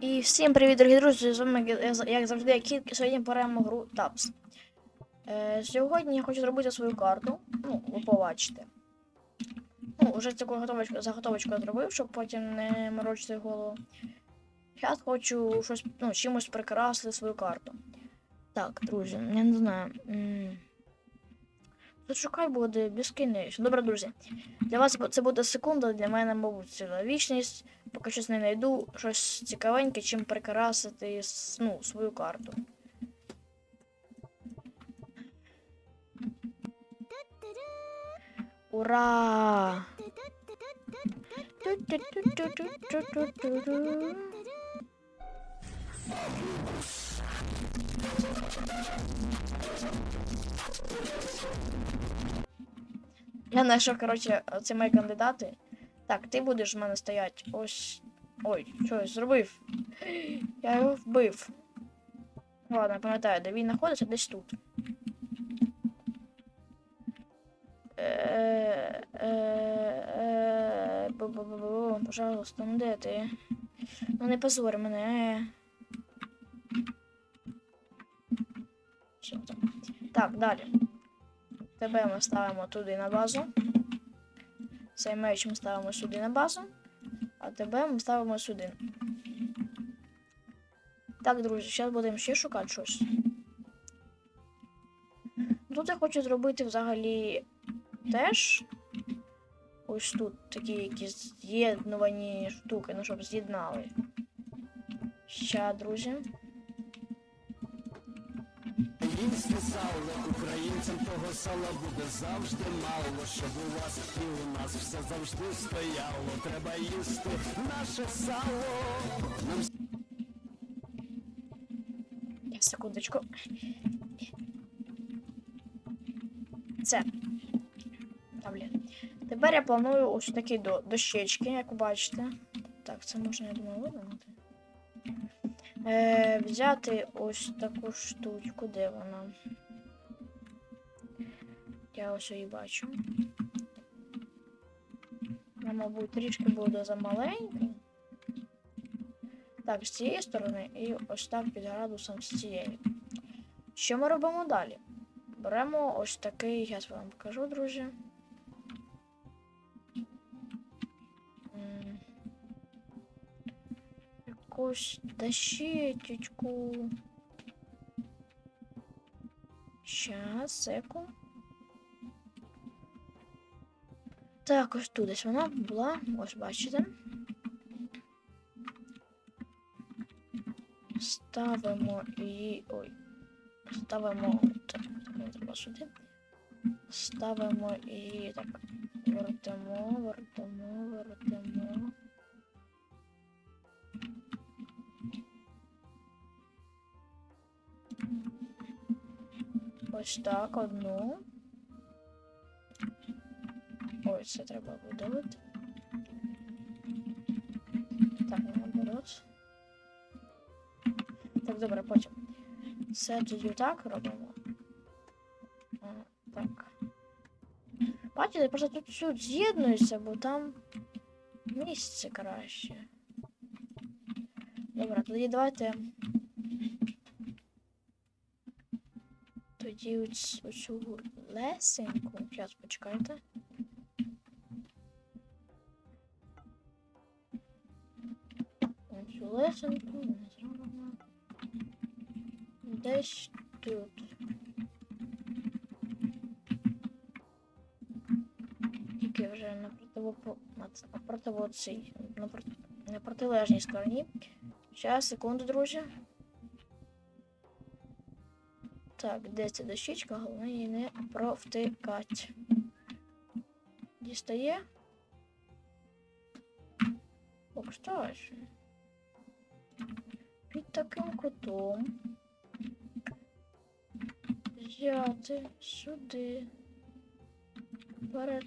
І всім привіт, дорогі друзі! З вами, як- завжди, я Кіт, сьогодні беремо гру Тапс. Е, сьогодні я хочу зробити свою карту. Ну, ви побачите. Ну, вже таку готовочку, заготовочку зробив, щоб потім не морочити голову. Зараз хочу щось, ну, чимось прикрасити свою карту. Так, друзі, я не знаю. Шукай буде безкінечно. Добре, друзі. Для вас це буде секунда, для мене, мабуть, ціла вічність. Поки щось не знайду щось цікавеньке, чим прикрасити ну, свою карту. Ура! Я знайшов, коротше, це мої кандидати. Так, ти будеш в мене стояти. Ось. Ой, щось зробив. Я його вбив. Ладно, пам'ятаю, де він знаходиться, десь тут. Е, е, е, Пожалуйста, ну де ти? Ну не позор мене. Так, далі. Тебе ми ставимо туди на базу. Цей меч ми ставимо сюди на базу. А тебе ми ставимо сюди. Так, друзі, зараз будемо ще шукати щось. Тут я хочу зробити взагалі теж. Ось тут такі якісь з'єднувані штуки, ну щоб з'єднали. Ща, друзі. Сало, українцям того сала буде завжди мало, щоб у вас і у нас все завжди стояло. Треба їсти наше сало. Секундочку. Це. Та, блін. Тепер я планую ось такі до, дощечки, як бачите. Так, це можна, я думаю, видумати. Е, взяти ось таку штучку, де вона? Я ось її бачу. Вона, мабуть, трішки буде замаленька. Так, з цієї сторони і ось так під градусом з цієї. Що ми робимо далі? Беремо ось такий, я вам покажу, друзі. Якусь дощечечку. Щас, секу. Так, ось тут десь вона була, ось бачите. Ставимо її. Ой. Ставимо. Так, не треба сюди. Ставимо її так. Вертимо, вертимо, вертимо. Ось так, одну. Ой, це треба видалити. Так, наоборот. Так, добре, потім. Це тоді так робимо. А, так. Бачите, просто тут все з'єднується, бо там місце краще. Добре, тоді давайте. Тоді оцю лесеньку. Зараз почекайте. Оцю лесеньку ми зробимо. Десь тут. Тільки вже на противопо... на противоцій, на, проти... на протилежній стороні. Зараз, секунду, друзі. Так, де ця дощечка? Головне її не провтикати. Дістає. О, кстати. Таким кутом. Взяти сюди. Перед.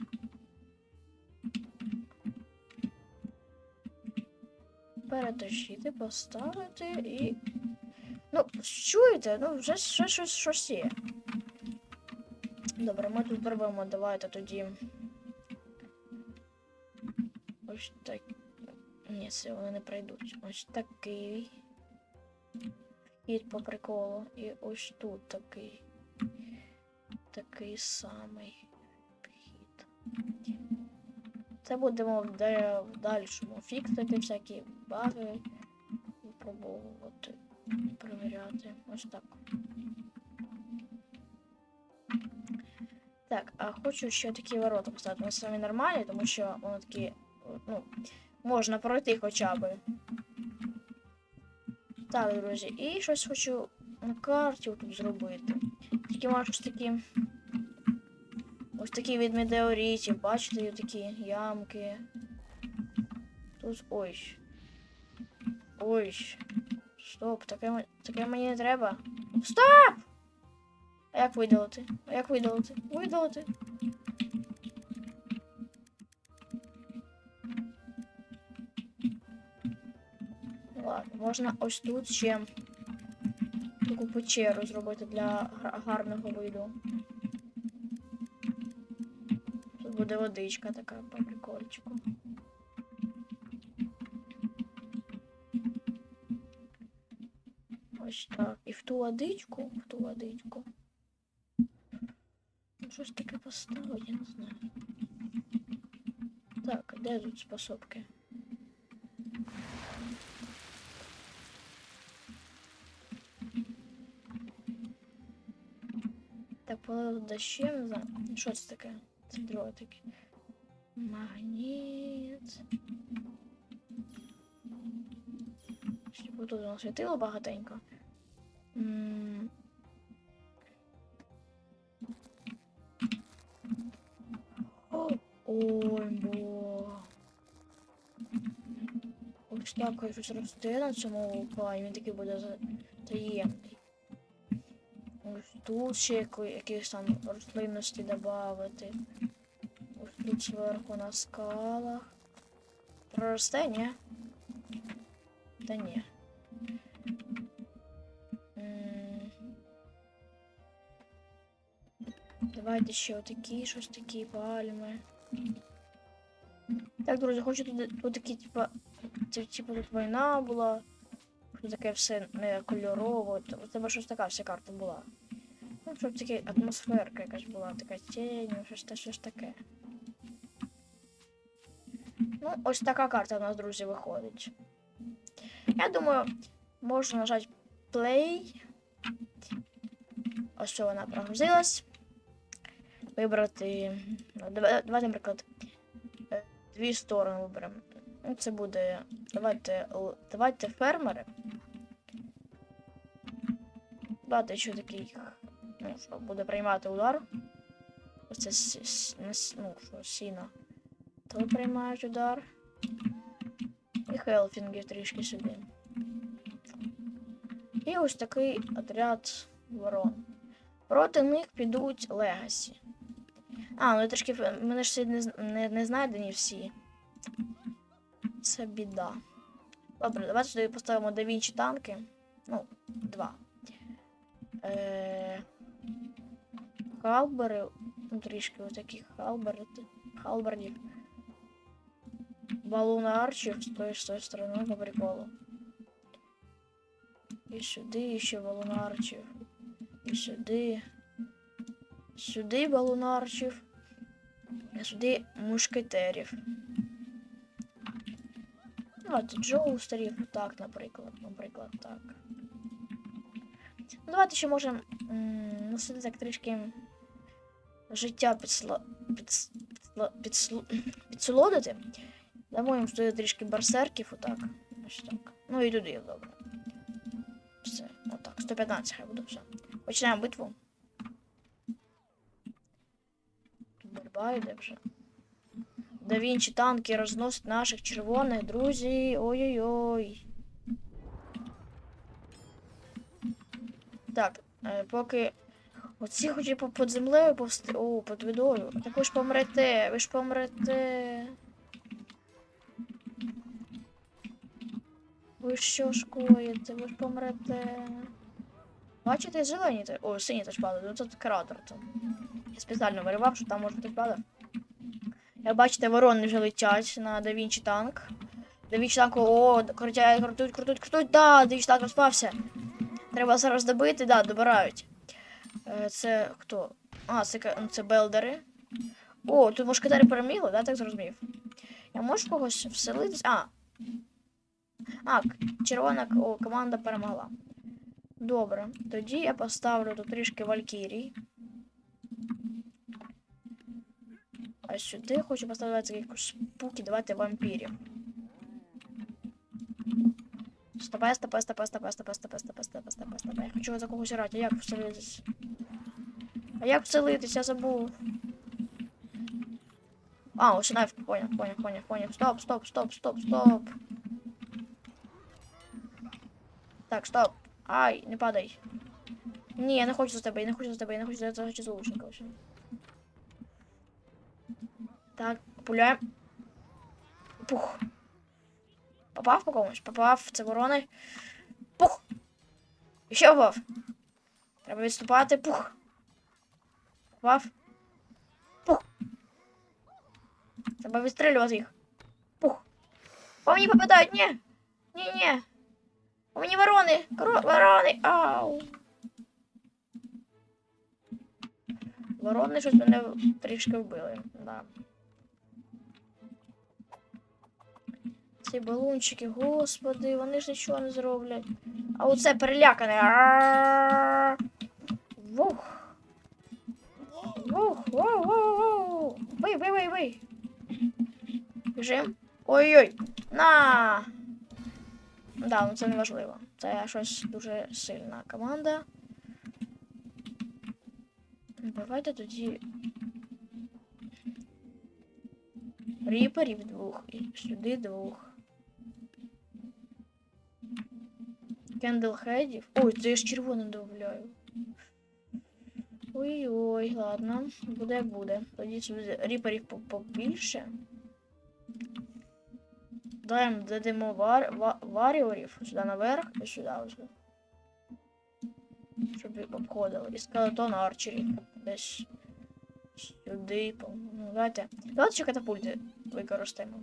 Перетащити, поставити і. Ну, чуєте? Ну, вже ще щось щось є. Добре, ми тут зробимо, давайте тоді. Ось так. Ні, це вони не пройдуть. Ось такий. Вхід по приколу. І ось тут такий. Такий самий вхід. Це будемо в, дальшому фіксити всякі баги, випробовувати, перевіряти. Ось так. Так, а хочу ще такі ворота поставити. Вони самі нормальні, тому що вони такі, ну, можна пройти хоча б. Так, друзі, і щось хочу на карті тут зробити. Тільки маю щось такі. Ось такі від метеоритів, бачите, такі ямки. Тут ой. Ой. Стоп, таке, таке мені не треба. Стоп! А як видалити? А як видалити? Видалити. Можна ось тут ще таку печеру зробити для гарного виду. Тут буде водичка така по прикольчику. Ось так. І в ту водичку, в ту водичку. Ну, щось таке поставить, я не знаю. Так, де тут способки? Полив дощем, не знаю. Що це таке? Це дротики. Магніт. Щоб тут нас світило багатенько. М. Ой, бо. Ось так ось щось росте на цьому плані, він такий буде за- таємний. Тут ще якісь там рослинності додати. Ось тут зверху на скалах. Проросте, ні? Та ні. Давайте ще отакі, щось такі пальми. Так, друзі, хочу тут, тут такі, типа, ті- тут війна була. Тут таке все не кольорово. У тебе щось така вся карта була. Ну, щоб таке атмосферка якась була, така тінь, щось, та- щось таке. Ну, ось така карта у нас, друзі, виходить. Я думаю, можна нажати play. Ось що вона прогрузилась. Вибрати. ну, Давайте, наприклад, дві сторони виберемо. Ну, це буде. Давайте, давайте фермери. Давайте ще такий. Що буде приймати удар. Ось це с- с- не с- ну, що, сіно. То приймають удар. І хелфінги трішки сюди. І ось такий отряд ворон. Проти них підуть легасі. А, ну я трішки. Мене ж не, не, не знайдені всі. Це біда. Добре, давайте сюди поставимо Да Вінчі танки. Ну, два. Е... Халбери. Ну, трішки ось таких халберів. Халбердів. Балун арчів з тої, з тої сторони по приколу. І сюди ще балун арчів. І сюди. Сюди балун арчів. І сюди мушкетерів. Давайте джоустерів, так, наприклад. Наприклад, так. Ну, давайте ще можемо м, ну, так трішки життя підсло... підс... підсло... підсло... підсолодити. Дамо їм сюди трішки берсерків, отак. Ось так. Ну і туди, добре. Все, отак. 115 хай буде все. Починаємо битву. Тут боротьба йде вже. Да Вінчі танки розносять наших червоних, друзі. Ой-ой-ой. Так, е, поки. Оці хочуть по- під землею повсти. О, під водою. Так ви ж помрете, ви ж помрете. Ви що ж коїте? Ви ж помрете. Бачите, зелені те. О, сині теж падають. Ну тут кратер там. Я спеціально виривав, що там може хтось падав. Як бачите, ворони вже летять на Да Вінчі танк. Двічі танку, о, крутять, крутуть, крутуть, крутуть, да, двічі танк розпався. Треба зараз добити, да, добирають. Е, Це хто? А, це, це белдери. О, тут мушкетарі перемігли, да, так зрозумів. Я можу когось вселитись? А. А, червона о, команда перемогла. Добре. Тоді я поставлю тут трішки валькірій. А сюди хочу поставити якусь спуки, давайте вампірів. Стопе, стопе, стопе, стопе, стопе, стопе, стопе, стопе, стопе, стопе. Я хочу за когось грати. Як вселитись? А як вселитись? Я забув. А, ось навіть поняв, поняв, поняв, поняв. Стоп, стоп, стоп, стоп, стоп. Так, стоп. Ай, не падай. Ні, я не хочу за тебе, я не хочу за тебе, я не хочу за тебе, я хочу за лучника. Все. Так, пуляємо. Пух. Попав по комусь? Попав, це ворони. Пух. Ще попав. Треба відступати. Пух. Попав. Пух. Треба відстрілювати їх. Пух. По мені попадають, ні. Ні, ні. По мені ворони. Коро... Ворони. Ау. Ворони щось мене трішки вбили. Да. Ці балунчики, господи, вони ж нічого не зроблять. А оце перелякане. Вух. Вух, воу, воу, воу. Бий, бий, бий, бий. Біжим. Ой-ой. На. Да, ну це не важливо. Це щось дуже сильна команда. Давайте тоді. Ріперів двох і сюди двох. Кендлхедів. Ой, це я ж червоним добавляю. Ой-ой, ладно, буде буде. Тоді ріперів побільше. Даємо, додамо вар, ва, варіорів сюди наверх і сюди ось. Щоб обходили. І скелетон арчерів. Десь сюди. Ну, давайте. Давайте ще катапульти використаємо.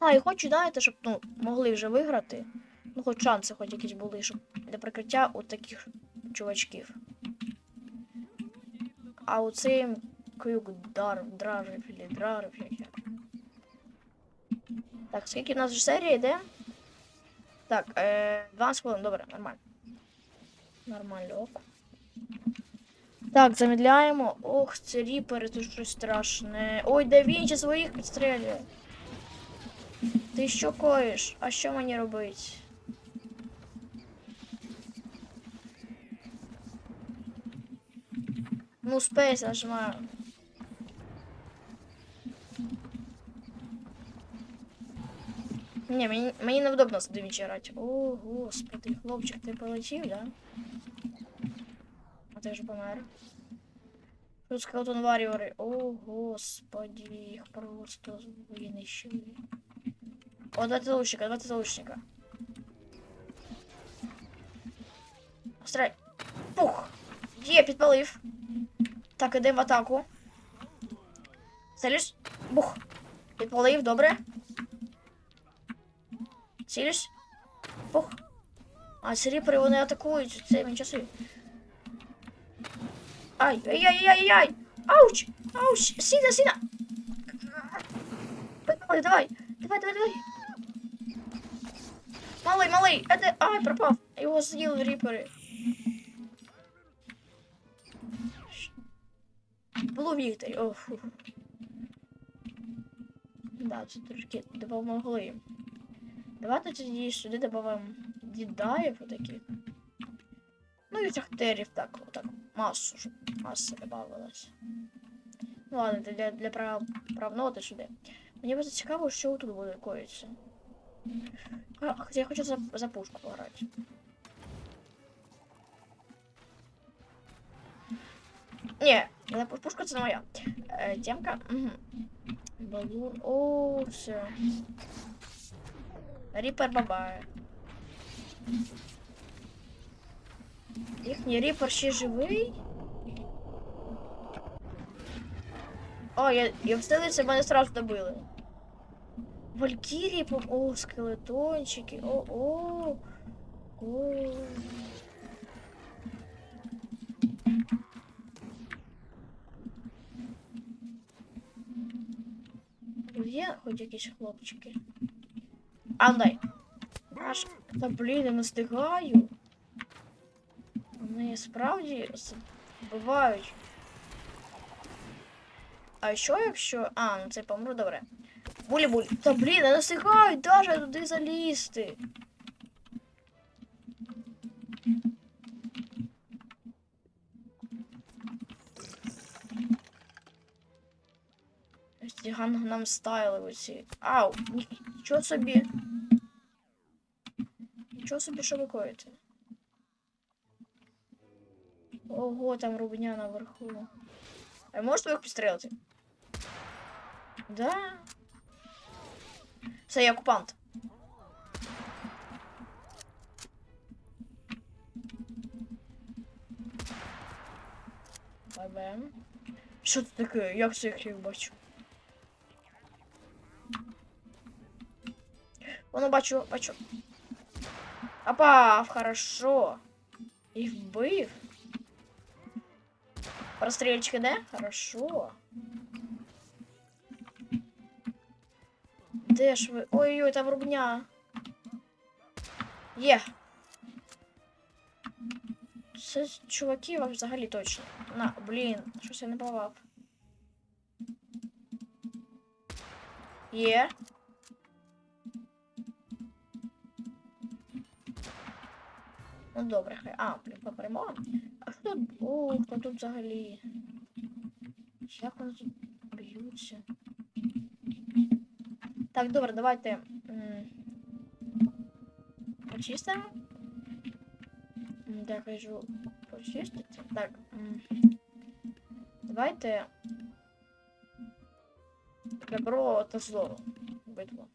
А, і хочу, знаєте, щоб ну, могли вже виграти. Ну, хоч шанси хоч якісь були, щоб для прикриття от таких чувачків. А оцим крюк дар, дражив, чи як. Так, скільки в нас вже серія йде? Так, е, 12 хвилин, добре, нормально. Нормально. Так, замедляємо. Ох, це ріпери, тут щось страшне. Ой, да він ще своїх підстрелює. Ти що коїш? А що мені робить? Ну, спейс нажимаю. Ні, мені, мені невдобно з грати. О, господи, хлопчик, ти полетів, да? А ти ж помер. Тут скелетон варіори. О, господи, їх просто винищили. О, давайте лучника, давайте лучника. Стрель. Пух! Є, підпалив. Так, ідемо в атаку. Целюсь. Бух. Підпалив, добре. Цілюсь. Бух. А, ці ріпери, вони атакують. Він часи. Ай, ай, ай, ай, ай. Ауч! Ауч! Сіна, сіна! Давай, давай, давай, давай, давай. Малий, малий. Ай, пропав. Його з'їли ріпери. Було Вікторі. О, фу. Да, це трошки допомогли. Давайте тоді сюди додамо дідаїв отаких. Ну і шахтерів так, отак, масу, маса додавалась. Ну ладно, для, для прав, правноти сюди. Мені просто цікаво, що тут буде коїться. Хоча я хочу за, за пушку пограти. Пу- пушка це не моя. Е, темка. Угу. Балун. О, все. Ріпер бабає. Їхній ріпер ще живий. О, я, я встилився, мене сразу добили. Валькірії. О, скелетончики. О, о. О. Є хоч якісь хлопчики. А дай. Аж. Та блін, я не встигаю. Вони справді вбивають. А що якщо. А, ну це помру, добре. Булі-буль. Та блін, я не встигаю даже туди залізти. Гангнам стайли оці. Ау, нічого собі. Нічого собі, що ви коїте. Ого, там рубня наверху. А можете їх підстрелити? Да. Все, я окупант. Бай-бем. Що це таке? Як це їх бачу? Воно бачу, бачу. Опа, хорошо. І вбив. Прострельчики, да? Хорошо. Де ж ви? Ой-ой, там рубня. Є. Це чуваки взагалі точно. На, блін, щось я не попав. Є. Ну добре, хай. А, припа перемога. А хто О, хто тут взагалі? Як вони тут б'ються? Так, добре, давайте. Почистимо. Я кажу почистити. Так. Давайте. Добро та зло. Битво.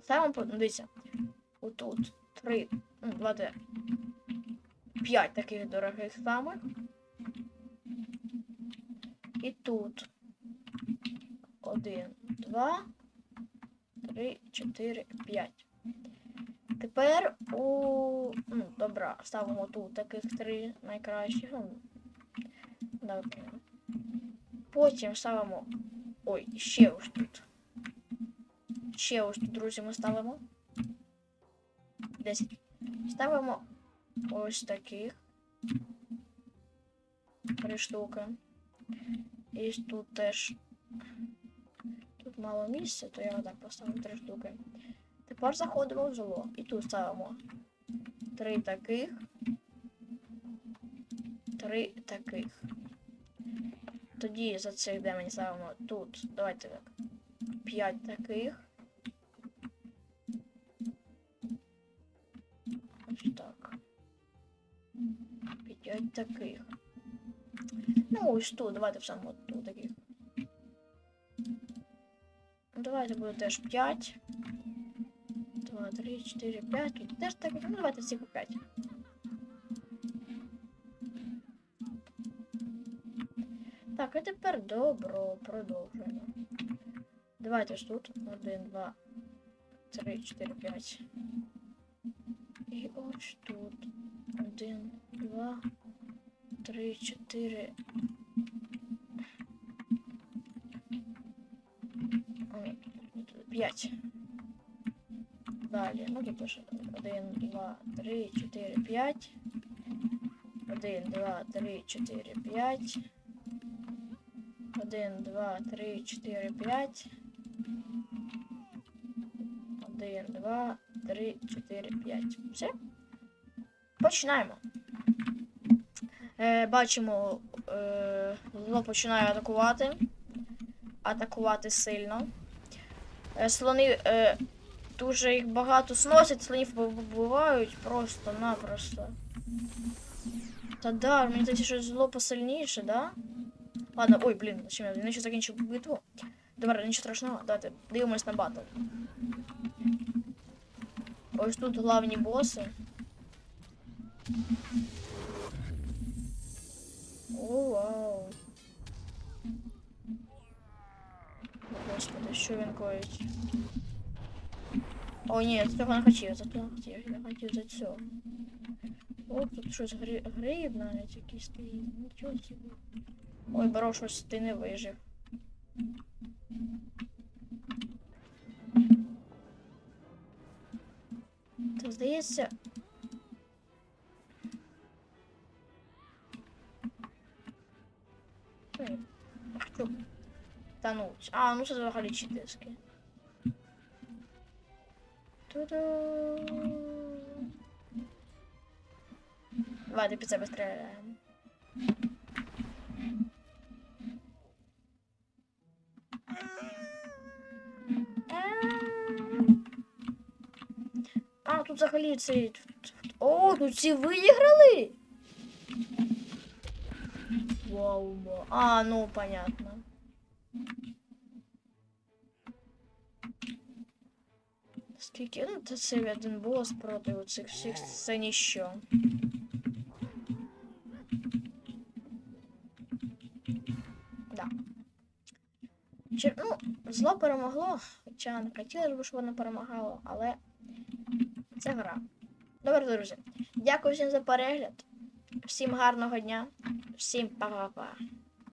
Ставимо, ну, дивіться. Отут. Три. Ну, два 5 таких дорогих самих. І тут 1, 2, 3, 4, 5. Тепер у... Ну, добра, ставимо тут таких три найкращих. Ну, Добре. Потім ставимо... Ой, ще ось тут. Ще ось тут, друзі, ми ставимо. 10. Ставимо ось таких. Три штуки. І тут теж. Тут мало місця, то я отак поставлю три штуки. Тепер заходимо в зло. І тут ставимо три таких. Три таких. Тоді за цих де ставимо тут. Давайте так. П'ять таких. Таких. Ну, тут, давайте саме от тут таких. Ну, давайте буде теж 5. 2, 3, 4, 5. Тут теж таких. Ну, давайте всі по 5. Так, а тепер добро, продовжуємо. Давайте ж тут. 1, 2, 3, 4, 5. І ось тут. Один, два, три, чотири. П'ять. Далі. Ну тут теж один, два, три, чотири, п'ять. Один, два, три, чотири, п'ять. Один, два, три, чотири, п'ять. Один, два, три, чотири, п'ять. Все. Починаємо. Е, бачимо, е, зло починає атакувати. Атакувати сильно. Е, слони е, дуже їх багато сносять, слонів вбивають просто-напросто. Та да, мені здається, що зло посильніше, да? Ладно, ой, блін, зачем я він ще закінчив битву. Добре, нічого страшного, давайте дивимось на батл. Ось тут главні боси. О, вау. О, Господи, що він коїть? О, ні, цього не хотів, за того не хотів, я хотів за цього. О, тут щось гри... гриб навіть якийсь стоїть. Нічого собі. Ой, бро, щось ти не вижив. Так, здається. Ой, Хочу тануть. А, ну це взагалі читиски. Ту-ду. Давайте під себе. А, тут взагалі цей. О, тут ці виграли. Вау, вау. А, ну понятно. Скільки? Ну, це один бос проти оцих всіх це ніщо. Да. Чи, ну, зло перемогло, хоча не хотілося б, щоб воно перемагало, але це гра. Добре, друзі. Дякую всім за перегляд. Всім гарного дня. Всім па-па-па.